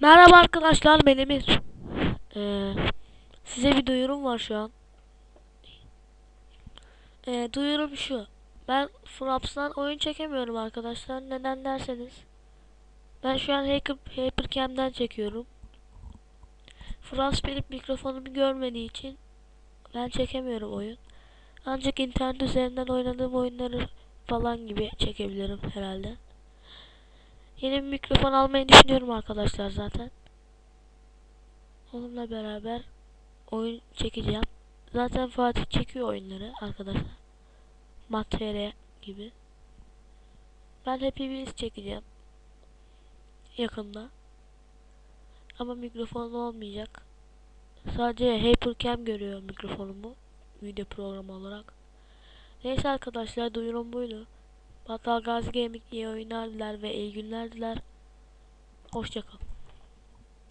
Merhaba arkadaşlar ben Emir. Ee, size bir duyurum var şu an. Ee, duyurum şu. Ben Fraps'tan oyun çekemiyorum arkadaşlar. Neden derseniz. Ben şu an Hacker, Hypercam'den çekiyorum. Fraps benim mikrofonumu görmediği için ben çekemiyorum oyun. Ancak internet üzerinden oynadığım oyunları falan gibi çekebilirim herhalde. Yeni bir mikrofon almayı düşünüyorum arkadaşlar zaten. Onunla beraber oyun çekeceğim. Zaten Fatih çekiyor oyunları arkadaşlar. Materia gibi. Ben Happy Wheels çekeceğim. Yakında. Ama mikrofon olmayacak. Sadece Hypercam görüyor mikrofonumu. Video programı olarak. Neyse arkadaşlar duyurum buydu. Battal Gazi Gaming iyi oyunlar diler ve iyi günler diler. Hoşçakalın.